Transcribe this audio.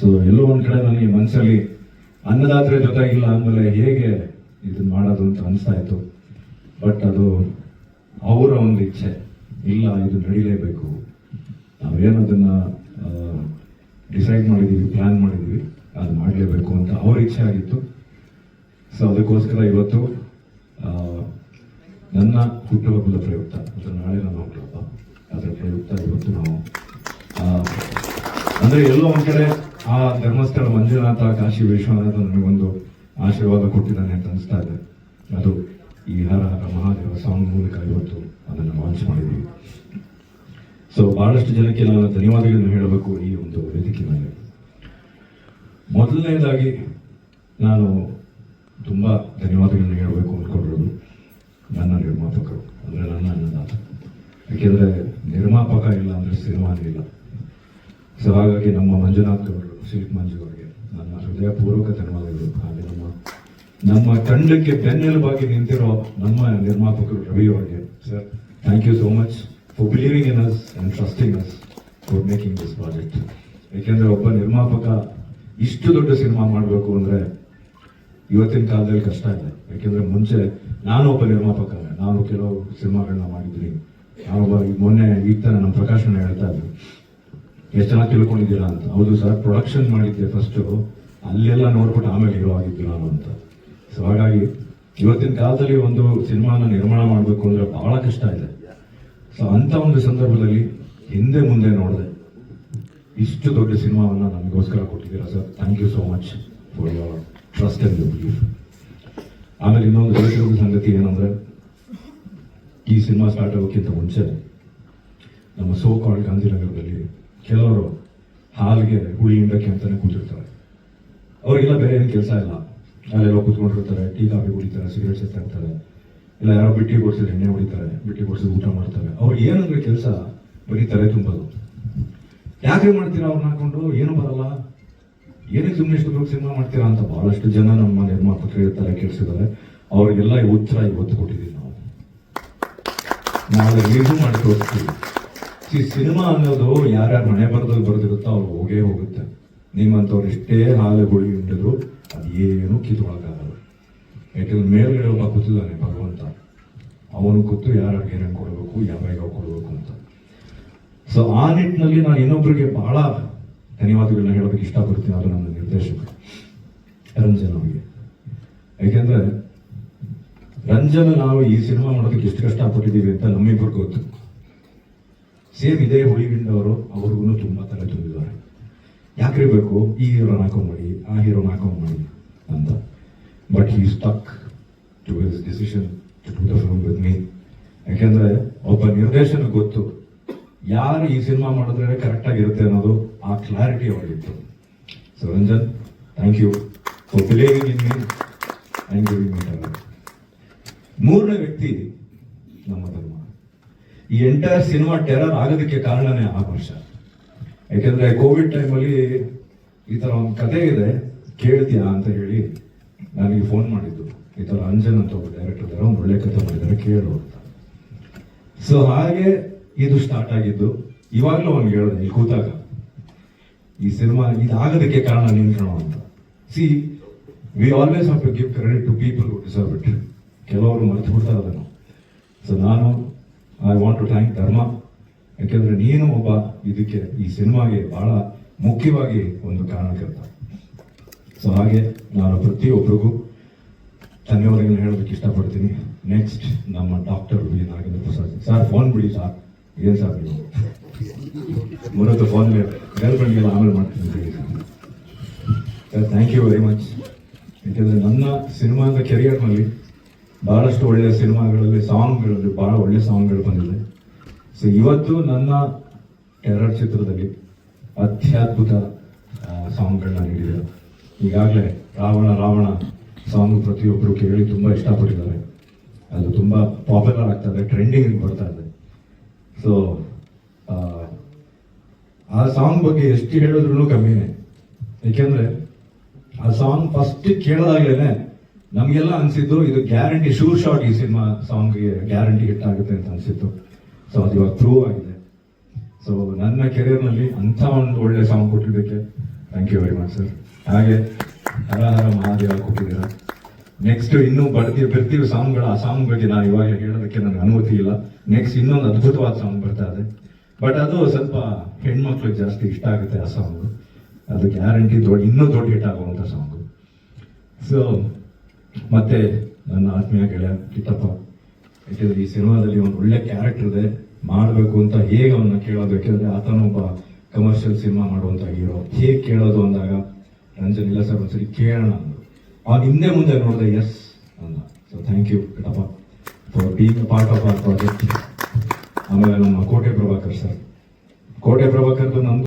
So ಎಲ್ಲೋ ಒಂದು ಕಡೆ ನನಗೆ ಮನಸ್ಸಲ್ಲಿ ಅನ್ನದಾತ್ರೆ ಜೊತೆಗಿಲ್ಲ ಅಂದಮೇಲೆ ಹೇಗೆ ಇದನ್ನ ಮಾಡೋದು ಅಂತ ಅನಿಸ್ತಾ ಇತ್ತು. ಬಟ್ ಅದು ಅವರ ಒಂದು ಇಚ್ಛೆ. ಇಲ್ಲ, ಇದು ನಡೀಲೇಬೇಕು. ನಾವೇನು ಅದನ್ನ ಡಿಸೈಡ್ ಮಾಡಿದೀವಿ ಪ್ಲಾನ್ ಮಾಡಿದೀವಿ, ಅದು ಮಾಡಲೇಬೇಕು ಅಂತ ಅವ್ರ ಇಚ್ಛೆ ಆಗಿತ್ತು. ಸೊ ಅದಕ್ಕೋಸ್ಕರ ಇವತ್ತು ನನ್ನ ಹುಟ್ಟುಹಬ್ಬದ ಪ್ರಯುಕ್ತ ಅಥವಾ ನಾಳೆ ನನ್ನ ಹುಟ್ಟುಹಬ್ಬ. ಅದರ ಪ್ರಯುಕ್ತ ಇವತ್ತು ನಾವು ಅಂದ್ರೆ ಎಲ್ಲೋ ಒಂದ್ ಕಡೆ ಆ ಧರ್ಮಸ್ಥಳ ಮಂಜುನಾಥ ಕಾಶಿ ವಿಶ್ವನಾಥ ನನಗೊಂದು ಆಶೀರ್ವಾದ ಕೊಟ್ಟಿದ್ದಾನೆ ಅಂತ ಅನಿಸ್ತಾ ಇದೆ. ಅದು ಈ ಹರ ಮಹಾದೇವ ಸಾಂಗ್ ಮೂಲಕ ಇವತ್ತು ಅದನ್ನು ಲಾಂಚ್ ಮಾಡಿದ್ವಿ ಸೊ ಬಹಳಷ್ಟು ಜನಕ್ಕೆ ನಾನು ಧನ್ಯವಾದಗಳನ್ನು ಹೇಳಬೇಕು ಈ ಒಂದು ವೇದಿಕೆ ಮೇಲೆ. ಮೊದಲನೇದಾಗಿ ನಾನು ತುಂಬಾ ಧನ್ಯವಾದಗಳನ್ನು ಹೇಳಬೇಕು ಅಂದ್ಕೊಂಡಿರೋದು ನನ್ನ ನಿರ್ಮಾಪಕರು, ಅಂದ್ರೆ ನನ್ನ ಅನ್ನದಾತ. ಯಾಕೆಂದ್ರೆ ನಿರ್ಮಾಪಕ ಇಲ್ಲ ಅಂದ್ರೆ ಸಿನಿಮಾನೇ ಇಲ್ಲ. ಸೊ ಹಾಗಾಗಿ ನಮ್ಮ ಮಂಜುನಾಥ್ ಅವರು ಸಿಲ್ಕ್ ಮಂಜು ಅವರಿಗೆ ನನ್ನ ಹೃದಯಪೂರ್ವಕ ಧನ್ಯವಾದಗಳು. ಹಾಗೆ ನಮ್ಮ ನಮ್ಮ ತಂಡಕ್ಕೆ ಬೆನ್ನೆಲುಬಾಗಿ ನಿಂತಿರೋ ನಮ್ಮ ನಿರ್ಮಾಪಕರು ರವಿ ಅವರಿಗೆ sir thank you so much for believing in us and trusting us for making this project ಏಕೆಂದರೆ ಒಬ್ಬ ನಿರ್ಮಾಪಕ ಇಷ್ಟು ದೊಡ್ಡ ಸಿನಿಮಾ ಮಾಡಬೇಕು ಅಂದ್ರೆ ಇವತ್ತಿನ ಕಾಲದಲ್ಲಿ ಕಷ್ಟ ಇದೆ ಯಾಕೆಂದರೆ ಮುಂಚೆ ನಾನು ಒಬ್ಬ ನಿರ್ಮಾಪಕ ನಾನು ಕೆಲವು ಸಿನಿಮಾಗಳನ್ನ ಮಾಡಿದ್ದೀನಿ. ನಾನೊಬ್ಬ ಮೊನ್ನೆ ಈಗ ತಾನೆ ನಮ್ಮ ಪ್ರಕಾಶನ ಹೇಳ್ತಾ ಇದ್ರು. ಎಷ್ಟು ಜನ ತಿಳ್ಕೊಂಡಿದ್ದೀರಾ ಅಂತ. ಹೌದು ಸರ್ ಪ್ರೊಡಕ್ಷನ್ ಮಾಡಿದ್ದೆ ಫಸ್ಟ್ ಅಲ್ಲೆಲ್ಲ ನೋಡ್ಬಿಟ್ಟು ಆಮೇಲೆ ಹೀರೋ ಆಗಿದ್ದು ನಾನು ಅಂತ. ಸೊ ಹಾಗಾಗಿ ಇವತ್ತಿನ ಕಾಲದಲ್ಲಿ ಒಂದು ಸಿನಿಮಾನ ನಿರ್ಮಾಣ ಮಾಡಬೇಕು ಅಂದ್ರೆ ಬಹಳ ಕಷ್ಟ ಇದೆ. ಸೊ ಅಂತ ಒಂದು ಸಂದರ್ಭದಲ್ಲಿ ಹಿಂದೆ ಮುಂದೆ ನೋಡಿದೆ. ಇಷ್ಟು ದೊಡ್ಡ ಸಿನಿಮಾವನ್ನ ನಮಗೋಸ್ಕರ ಕೊಟ್ಟಿದ್ದೀರಾ sir. Thank you so much for your trust and belief ಆಮೇಲೆ ಇನ್ನೊಂದು ಬೇಸರದ ಸಂಗತಿ ಏನಂದ್ರೆ, ಈ ಸಿನಿಮಾ ಸ್ಟಾರ್ಟ್ ಆಗೋಕ್ಕಿಂತ ಮುಂಚೆ ನಮ್ಮ ಸೋ ಕಾಲ್ಡ್ ಗಾಂಧಿನಗರದಲ್ಲಿ ಕೆಲವರು ಹಾಲ್ಗೆ ಹುಳಿ ಹಿಂಡಕ್ಕೆ ಕೂತಿರ್ತಾರೆ ಅವರಿಗೆಲ್ಲ ಬೇರೆ ಏನು ಕೆಲಸ ಇಲ್ಲ. ಅಲ್ಲೆಲ್ಲ ಕೂತ್ಕೊಂಡಿರ್ತಾರೆ, ಟೀ, ಕಾಫಿ ಕುಡಿತಾರೆ ಸಿಗರೇಟ್ ಸೇರ್ತಾ ಇಲ್ಲ, ಯಾರೋ ಬಿಟ್ಟಿ ಕೊಡ್ಸಿದ್ರೆ ಎಣ್ಣೆ ಹೊಡಿತಾರೆ, ಬಿಟ್ಟಿ ಕೊಡ್ಸಿದ್ರೆ ಊಟ ಮಾಡ್ತಾರೆ. ಅವ್ರು ಏನಂದ್ರೆ ಕೆಲಸ? ಬರೀ ತಲೆ ತುಂಬೋದು. ಯಾಕೆ ಮಾಡ್ತೀರಾ ಅವ್ರನ್ನ ಹಾಕೊಂಡು? ಏನು ಬರಲ್ಲ. ಏನಕ್ಕೆ ಸುಮ್ಮನೆ ಇಷ್ಟು ಸಿನಿಮಾ ಮಾಡ್ತೀರಾ ಅಂತ ಬಹಳಷ್ಟು ಜನ ನಮ್ಮ ನಿರ್ಮಾಪಕರು ಇರ್ತಾರೆ ಕೇಳಿಸಿದ್ದಾರೆ. ಅವರಿಗೆಲ್ಲ ಉತ್ತರ ಇವತ್ತು ಕೊಟ್ಟಿದ್ದೀವಿ ನಾವು. ನಾವು ಮಾಡಿ ತೋರಿಸ್ತೀವಿ. ಸಿನಿಮಾ ಅನ್ನೋದು ಯಾರ್ಯಾರ ಮನೆ ಬರದಲ್ಲಿ ಬರೆದಿರುತ್ತೋ ಅವ್ರು ಹೋಗೇ ಹೋಗುತ್ತೆ. ನಿಮ್ಮಂಥವ್ರು ಎಷ್ಟೇ ಹಾಲು ಗುಳಿ ಉಂಡಿದ್ರು ಅದೇನು ಕಿತ್ಕೊಳಕ್ಕಾಗಲ್ಲ ಯಾಕೆಂದ್ರೆ ಮೇಲ್ಗಡೆ ಒಬ್ಬ ಕೂತಿದ್ದಾನೆ, ಭಗವಂತ. ಅವನು ಕೂತು ಯಾರ್ಯಾರಿಗೆ ಏನೇನು ಕೊಡಬೇಕು ಯಾವಾಗ ಕೊಡಬೇಕು ಅಂತ. ಸೊ ಆ ನಿಟ್ಟಿನಲ್ಲಿ ನಾನು ಇನ್ನೊಬ್ಬರಿಗೆ ಬಹಳ ಧನ್ಯವಾದಗಳನ್ನ ಹೇಳೋದಕ್ಕೆ ಇಷ್ಟಪಡ್ತೀನಿ, ಅದು ನನ್ನ ನಿರ್ದೇಶಕ, ರಂಜನ್ ಅವರಿಗೆ. ಯಾಕೆಂದ್ರೆ ರಂಜನ್ ನಾವು ಈ ಸಿನಿಮಾ ಮಾಡೋದಕ್ಕೆ ಎಷ್ಟು ಕಷ್ಟಪಟ್ಟಿದ್ದೀವಿ ಅಂತ ನಮ್ಮಿಬ್ಬರು ಗೊತ್ತು. ಸೇಮ್ ಇದೇ ಹುಳಿಗಿಂಡವರು ಅವ್ರಿಗೂ ತುಂಬಾ ತಲೆ ತುಂಬಿದ್ದಾರೆ. ಯಾಕ್ರಿ ಬೇಕು? ಈ ಹೀರೋನ ಮಾಡಿ ಆ ಹೀರೋನ ಮಾಡಿ ಅಂತ. But he stuck to his decision to do the me ಯಾಕೆಂದ್ರೆ ಒಬ್ಬ ನಿರ್ದೇಶನ ಗೊತ್ತು. ಯಾರು ಈ ಸಿನಿಮಾ ಮಾಡಿದ್ರೆ ಕರೆಕ್ಟ್ ಆಗಿರುತ್ತೆ ಅನ್ನೋದು ಆ clarity ಅವರಿತ್ತು so Ranjan thank you for believing in me and ಮೂರನೇ ವ್ಯಕ್ತಿ ನಮ್ಮ ಧರ್ಮ. ಈ ಎಂಟೈರ್ ಸಿನಿಮಾ ಟೆರರ್ ಆಗೋದಕ್ಕೆ ಕಾರಣನೇ ಆ ವರ್ಷ ಯಾಕೆಂದ್ರೆ ಕೋವಿಡ್ ಟೈಮಲ್ಲಿ ಈ ತರ ಒಂದು ಕತೆ ಇದೆ, ಕೇಳ್ತೀಯಾ ಅಂತ ಹೇಳಿ ನನಗೆ ಫೋನ್ ಮಾಡಿದ್ದು. ಈ ಥರ ಅಂಜನ್ ಅಂತ ಒಬ್ಬ ಡೈರೆಕ್ಟರ್ ಇದ್ದಾರೆ ಒಂದು ಒಳ್ಳೆ ಕತೆ ಮಾಡಿದ್ದಾರೆ, ಕೇಳು ಅಂತ. ಸೊ ಹಾಗೆ ಇದು ಸ್ಟಾರ್ಟ್ ಆಗಿದ್ದು. ಇವಾಗಲೂ ಅವ್ನಿಗೆ ಹೇಳಿದೆ, ಇಲ್ಲಿ ಕೂತಾಗ. ಈ ಸಿನಿಮಾ ಇದಾಗೋದಕ್ಕೆ ಕಾರಣ ನೀನ್ ಕಣೋ ಅಂತ. See we always have to give credit to people deserve it ಕೆಲವರು ಮರೆತು ಬಿಡ್ತಾರೆ ಅದನ್ನು. ಸೊ ನಾನು ಐ ವಾಂಟ್ ಟು ಥ್ಯಾಂಕ್ ಧರ್ಮ ಯಾಕೆಂದ್ರೆ ನೀನು ಒಬ್ಬ ಇದಕ್ಕೆ ಈ ಸಿನಿಮಾಗೆ ಬಹಳ ಮುಖ್ಯವಾಗಿ ಒಂದು ಕಾರಣಕರ್ತ. ಸೊ ಹಾಗೆ ನಾನು ಪ್ರತಿಯೊಬ್ಬರಿಗೂ ಧನ್ಯವಾದಗಳನ್ನ ಹೇಳೋದಕ್ಕೆ ಇಷ್ಟಪಡ್ತೀನಿ. ನೆಕ್ಸ್ಟ್ ನಮ್ಮ doctor V Nagendra Prasad. Sir phone ಬಿಡಿ ಸರ್ ಏನು ಸರ್ ನೀವು? ಮುರತ್ತು ಫೋನ್ ಗರ್ಲ್ ಫ್ರೆಂಡ್ಗೆಲ್ಲ ಆಮೇಲೆ ಮಾಡ್ತೀನಿ sir thank you very much ಯಾಕೆಂದ್ರೆ ನನ್ನ ಸಿನಿಮಾದ ಕೆರಿಯರ್ನಲ್ಲಿ ಬಹಳಷ್ಟು ಒಳ್ಳೆಯ ಸಿನಿಮಾಗಳಲ್ಲಿ ಸಾಂಗ್ಗಳಲ್ಲಿ ಬಹಳ ಒಳ್ಳೆ ಸಾಂಗ್ಗಳು ಬಂದಿದೆ. ಸೊ ಇವತ್ತು ನನ್ನ ಎರಡು ಚಿತ್ರದಲ್ಲಿ ಅತ್ಯದ್ಭುತ ಸಾಂಗ್ಗಳನ್ನ ನೀಡಿದೆ ಈಗಾಗಲೇ ರಾವಣ ರಾವಣ ಸಾಂಗ್ ಪ್ರತಿಯೊಬ್ಬರು ಕೇಳಿ ತುಂಬಾ ಇಷ್ಟಪಟ್ಟಿದ್ದಾರೆ. ಅದು ತುಂಬಾ ಪಾಪ್ಯುಲರ್ ಆಗ್ತಾ ಇದೆ ಟ್ರೆಂಡಿಂಗ್ ಬರ್ತಾ ಇದೆ ಸೊ ಆ ಸಾಂಗ್ ಬಗ್ಗೆ ಎಷ್ಟು ಹೇಳಿದ್ರು ಕಮ್ಮಿನೇ. ಏಕೆಂದರೆ ಆ ಸಾಂಗ್ ಫಸ್ಟ್ ಕೇಳಿದಾಗಲೇ ನಮಗೆಲ್ಲ ಅನ್ಸಿದ್ದು ಇದು ಗ್ಯಾರಂಟಿ ಶೂರ್ ಶಾಟ್ ಈ ಸಿನಿಮಾ ಸಾಂಗ್ ಗ್ಯಾರಂಟಿ ಹಿಟ್ ಆಗುತ್ತೆ ಅಂತ ಅನ್ಸಿತ್ತು. ಸೊ ಅದು ಇವಾಗ ಪ್ರೂವ್ ಆಗಿದೆ. ಸೊ ನನ್ನ ಕೆರಿಯರ್ನಲ್ಲಿ ಅಂಥ ಒಂದು ಒಳ್ಳೆ ಸಾಂಗ್ ಕೊಟ್ಟಿದ್ದಕ್ಕೆ thank you very much sir ಹಾಗೆ ಹರ ಹರ ಮಹಾದೇವ ಕೊಟ್ಟಿದ್ದೀರಾ. ನೆಕ್ಸ್ಟ್ ಇನ್ನೂ ಬರ್ತೀವಿ ಬರ್ತೀವಿ ಸಾಂಗ್ಗಳು ಆ ಸಾಂಗ್ ಬಗ್ಗೆ ನಾನು ಇವಾಗ ಹೇಳೋದಕ್ಕೆ ನನಗೆ ಅನುಮತಿ ಇಲ್ಲ. ನೆಕ್ಸ್ಟ್ ಇನ್ನೊಂದು ಅದ್ಭುತವಾದ ಸಾಂಗ್ ಬರ್ತಾ ಇದೆ. ಬಟ್ ಅದು ಸ್ವಲ್ಪ ಹೆಣ್ಮಕ್ಳಿಗೆ ಜಾಸ್ತಿ ಇಷ್ಟ ಆಗುತ್ತೆ ಆ ಸಾಂಗ್ ಅದು ಗ್ಯಾರಂಟಿ ದೊಡ್ಡ, ಇನ್ನೂ ದೊಡ್ಡ ಹಿಟ್ ಆಗುವಂಥ ಸಾಂಗು ಸೊ ಮತ್ತೆ ನನ್ನ ಆತ್ಮೀಯ ಗೆಳೆಯ ಕಿತ್ತಪ್ಪ, ಯಾಕೆಂದ್ರೆ ಈ ಸಿನಿಮಾದಲ್ಲಿ ಒಂದು ಒಳ್ಳೆ ಕ್ಯಾರೆಕ್ಟರ್ ಇದೆ, ಮಾಡಬೇಕು ಅಂತ ಹೇಗೆ ಅವನ್ನ ಕೇಳೋದು, ಯಾಕೆಂದ್ರೆ ಆತನೊಬ್ಬ ಕಮರ್ಷಿಯಲ್ ಸಿನಿಮಾ ಮಾಡುವಂತ ಹೀರೋ ಹೇಗೆ ಕೇಳೋದು ಅಂದಾಗ, ರಂಜನ್, ಇಲ್ಲ ಸರ್, ಒಂದ್ಸರಿ ಕೇಳೋಣ ಅಂದ್ರು. ಅವ್ನು ಹಿಂದೆ ಮುಂದೆ ನೋಡಿದೆ ಎಸ್ ಅಂದ. So thank you Kittappa for being part of our project ಆಮೇಲೆ ನಮ್ಮ ಕೋಟೆ ಪ್ರಭಾಕರ್ ಸರ್. ಕೋಟೆ ಪ್ರಭಾಕರ್ದು ನಮ್ದು